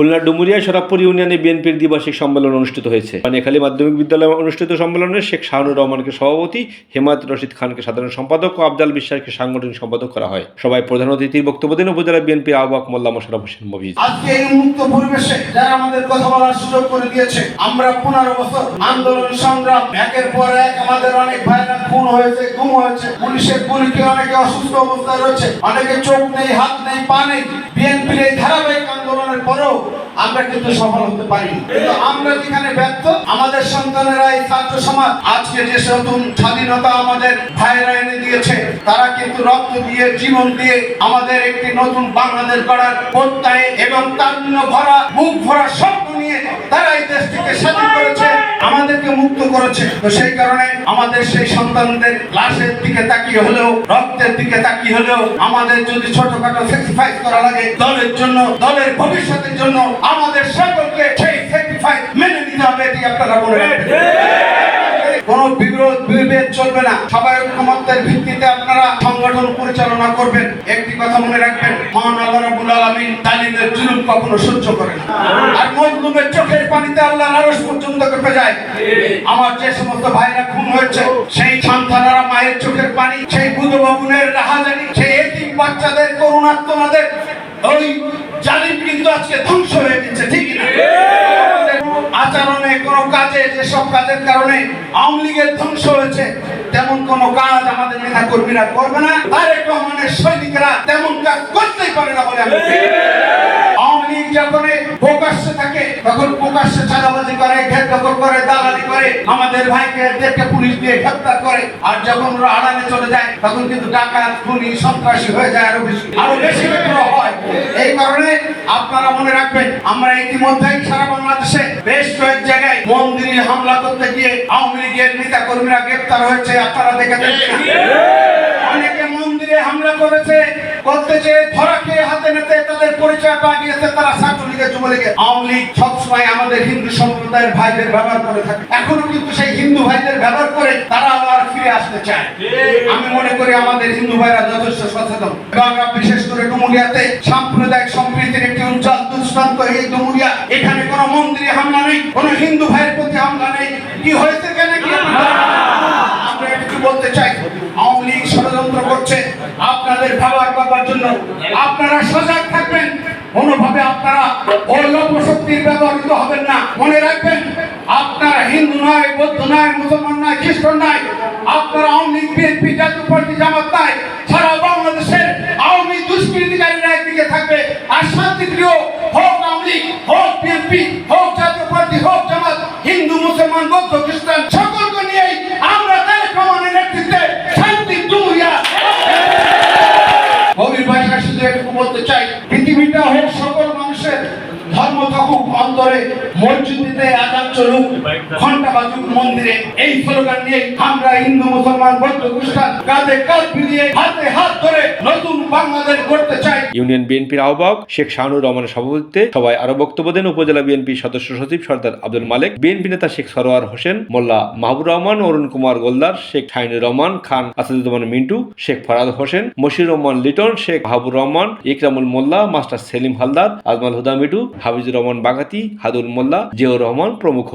খুলনা ডুমুরিয়া সরাবপুর ইউনিয়নে বিএনপির দ্বিবার্ষিক সম্মেলন অনুষ্ঠিত হয়েছে। পানিখালী মাধ্যমিক বিদ্যালয়ে অনুষ্ঠিত সম্মেলনে শেখ শাহনুর রহমানকে সভাপতি, হেমায়ত রশিদ খানকে সাধারণ সম্পাদক ও আবদাল বিশ্বাসকে সাংগঠনিক সম্পাদক করা হয়। সবাই প্রধান অতিথির বক্তব্য দেন উপজেলা বিএনপির আহ্বায়ক মোল্লা মোশারফ হোসেন মবিজ আজকে এই মুক্ত পরিবেশে যারা আমাদের কথা বলার সুযোগ করে দিয়েছে, আমরা পনেরো বছর আন্দোলন, সংগ্রাম, একের পর এক আমাদের অনেক খুন হয়েছে, গুম হয়েছে, পুলিশের গুলিকে অনেকে অসুস্থ অবস্থায় রয়েছে, অনেকে চোখ নেই, হাত নেই, পা নেই। বিএনপির এই ধারাবাহিক আন্দোলনের পরেও আমরা কিন্তু সফল হতে পারি কিন্তু আমরা যেখানে ব্যর্থ, আমাদের সন্তানেরা এই ছাত্র সমাজ আজকে যে নতুন স্বাধীনতা আমাদের ভাইয়েরা এনে দিয়েছে, তারা কিন্তু রক্ত দিয়ে, জীবন দিয়ে আমাদের একটি নতুন বাংলাদেশ গড়ার প্রত্যয়ে এবং তারুণ্য ভরা, মুখ ভরা আমাদেরকে মুক্ত করেছে। তো সেই কারণে আমাদের সেই সন্তানদের লাশের দিকে তাকিয়ে হলেও রক্তের দিকে তাকিয়ে হলেও আমাদের যদি ছোটখাটো স্যাক্রিফাইস করা লাগে দলের জন্য দলের ভবিষ্যতের জন্য আমাদের সকলকে সেই স্যাক্রিফাইস মেনে নিতে হবে এটি আপনারা বলে কোন বিরোধ বিভেদ চলবে না। সবাই ঐক্যমত্যের ভিত্তিতে আপনারা সংগঠন পরিচালনা করবেন। একটি কথা মনে রাখবেন মহান আল্লাহ আলামিন জালিমের জুলুম কখনো সহ্য করে আর মজলুমের চোখের পানিতে আল্লাহর আরশ পর্যন্ত কেঁপে যায়। আমার যে সমস্ত ভাইরা খুন হয়েছে সেই সন্তানেরা মায়ের চোখের পানি সেই বুধ ভবনের রাহাজানি সেই এতিম বাচ্চাদের করুণাত্মনাদের ওই জালিম কিন্তু আজকে ধ্বংস হয়ে গেছে ঠিক না? আচরণে কোন কাজে যেসব কাজের কারণে আওয়ামী লীগের ধ্বংস হয়েছে তেমন কোন কাজ আমাদের নেতা কর্মীরা করবে না। তারেক রহমানের সৈনিকরা তেমন কাজ করতেই পারে না বলে আমি। আওয়ামী লীগ যখন থাকে, তখন প্রকাশ্যে চাঁদাবাজি করে ঘের দখল করে, দালালি করে। আমাদের ভাইকে দেখে পুলিশ দিয়ে গ্রেপ্তার করে। আর যখন ওরা আড়ালে চলে যায়, তখন কিন্তু ডাকাত, খুনি, সন্ত্রাসী হয়ে যায় আরও বেশি। আরও বেশি কারণে আপনারা মনে রাখবেন, আমরা ইতিমধ্যেই সারা বাংলাদেশে বেশ কয়েক জায়গায় মন্দিরে হামলা করতে গিয়ে আওয়ামী লীগের নেতা কর্মীরা গ্রেপ্তার হয়েছে, আপনারা দেখেছেন। অনেকে মন্দিরে হামলা করেছে, করতে যে ধরা হাতে নিতে তাদের পরিচয় পাওয়া গিয়েছে, তারা ছাত্রলীগের যুবলীগের। আওয়ামী লীগ সবসময় আমাদের হিন্দু সম্প্রদায়ের ভাইদের ব্যবহার করে থাকে। এখনও কিন্তু সেই হিন্দু ভাইদের ব্যবহার করে আমি হিন্দু সচেতন। এখানে হামলা নেই হিন্দু ভাইয়ের প্রতি হামলা নেই। কি হয়েছে কেন কি আমরা বলতে চাই, আওয়ামী লীগ ষড়যন্ত্র করছে। আপনাদের পাবার জন্য আপনারা সজাগ থাকবেন। কোনোভাবে আপনারা অল্প শক্তির ব্যবহৃত হবেন না। মনে রাখবেন, আপনারা হিন্দু নয়, বৌদ্ধ নয়, মুসলমান নয়, খ্রিস্টান নয় বিএনপি হোক জাতীয় পার্টি হোক জামাত, হিন্দু, মুসলমান, বৌদ্ধ, খ্রিস্টান, সকলকে নিয়েই আমরা তারেক রহমানের নেতৃত্বে শান্তি দুনিয়া। গভীর ভাষায় শুধু এটুকু বলতে চাই, পৃথিবীটা হোক সকল মানুষের ধর্ম থাকুক অন্তরে মসজিদে আজাদ চলুক ঘণ্টা বাজুক মন্দিরে এই স্লোগান নিয়ে আমরা হিন্দু, মুসলমান, বৌদ্ধ, খ্রিস্টান কাঁধে কাঁধ মিলিয়ে হাতে হাত ধরে নতুন বাংলাদেশ গড়তে চাই ইউনিয়ন বিএনপির আহ্বায়ক শেখ শাহনুর রহমানের সভাপতিত্বে সবাই আরও বক্তব্য দেন উপজেলা বিএনপি সদস্য সচিব সর্দার আব্দুল মালেক, বিএনপি নেতা শেখ সরোয়ার হোসেন, মোল্লা মাহবুর রহমান, অরুণ কুমার গোলদার, শেখ শাহিনুর রহমান, খান আসাদুজ্জামান মিন্টু, শেখ ফরাদ হোসেন মশির রহমান লিটন, শেখ হাবুর রহমান, ইকরামুল মোল্লা, মাস্টার সেলিম হালদার, আজমাল হুদা মিটু হাফিজুর রহমান বাগাতি, হাদুল মোল্লা, জিয়াউর রহমান প্রমুখ।